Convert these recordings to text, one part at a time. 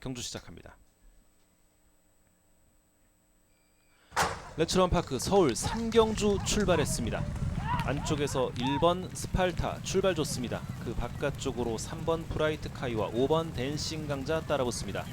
경주 시작합니다. 레츠런 파크 서울 삼경주 출발했습니다. 안쪽에서 1번 스팔타 출발 좋습니다. 그 바깥쪽으로 3번 브라이트 카이와 5번 댄싱 강자 따라붙습니다.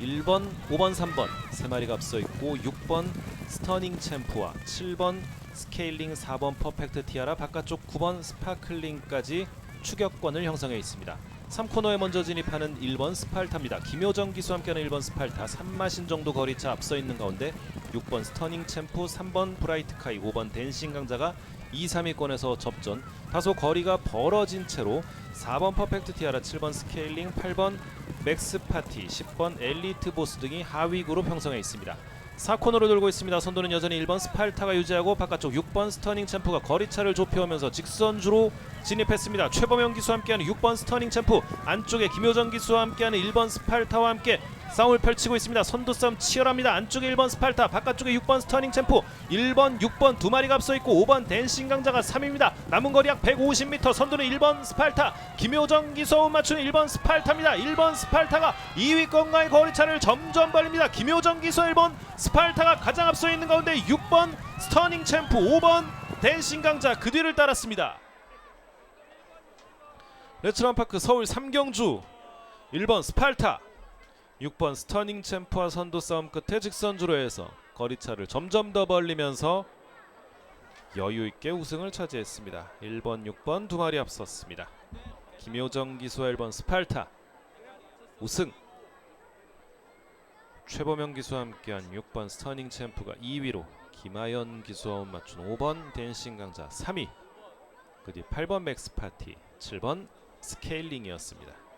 1번, 5번, 3번 세 마리가 앞서 있고 6번 스터닝 챔프와 7번 스케일링 4번 퍼펙트 티아라 바깥쪽 9번 스파클링까지 추격권을 형성해 있습니다. 3코너에 먼저 진입하는 1번 스팔타입니다. 김효정 기수와 함께하는 1번 스팔타 3마신 정도 거리차 앞서 있는 가운데 6번 스터닝 챔프, 3번 브라이트 카이, 5번 댄싱 강자가 2, 3위권에서 접전 다소 거리가 벌어진 채로 4번 퍼펙트 티아라, 7번 스케일링, 8번 맥스 파티, 10번 엘리트 보스 등이 하위 그룹 형성해 있습니다. 4코너로 돌고 있습니다. 선두는 여전히 1번 스팔타가 유지하고 바깥쪽 6번 스터닝 챔프가 거리차를 좁혀오면서 직선주로 진입했습니다. 최범영 기수와 함께하는 6번 스터닝 챔프 안쪽에 김효정 기수와 함께하는 1번 스팔타와 함께 싸움을 펼치고 있습니다. 선두 싸움 치열합니다. 안쪽에 1번 스팔타, 바깥쪽에 6번 스터닝 챔프, 1번, 6번 두 마리가 앞서 있고 5번 댄싱 강자가 3위입니다. 남은 거리 약 150m. 선두는 1번 스팔타, 김효정 기수와 맞추는 1번 스팔타입니다. 1번 스팔타가 2위권과의 거리차를 점점 벌립니다. 김효정 기수 1번 스팔타가 가장 앞서 있는 가운데 6번 스터닝 챔프, 5번 댄싱 강자 그 뒤를 따랐습니다. 레츠런 파크 서울 삼경주 1번 스팔타 6번 스터닝 챔프와 선두 싸움 끝에 직선주로 해서 거리차를 점점 더 벌리면서 여유 있게 우승을 차지했습니다. 1번, 6번 두 마리 앞섰습니다. 김효정 기수와 1번 스팔타 우승. 최범영 기수와 함께한 6번 스터닝 챔프가 2위로 김하연 기수와 맞춘 5번 댄싱 강자 3위. 그 뒤 8번 맥스 파티, 7번 스케일링이었습니다.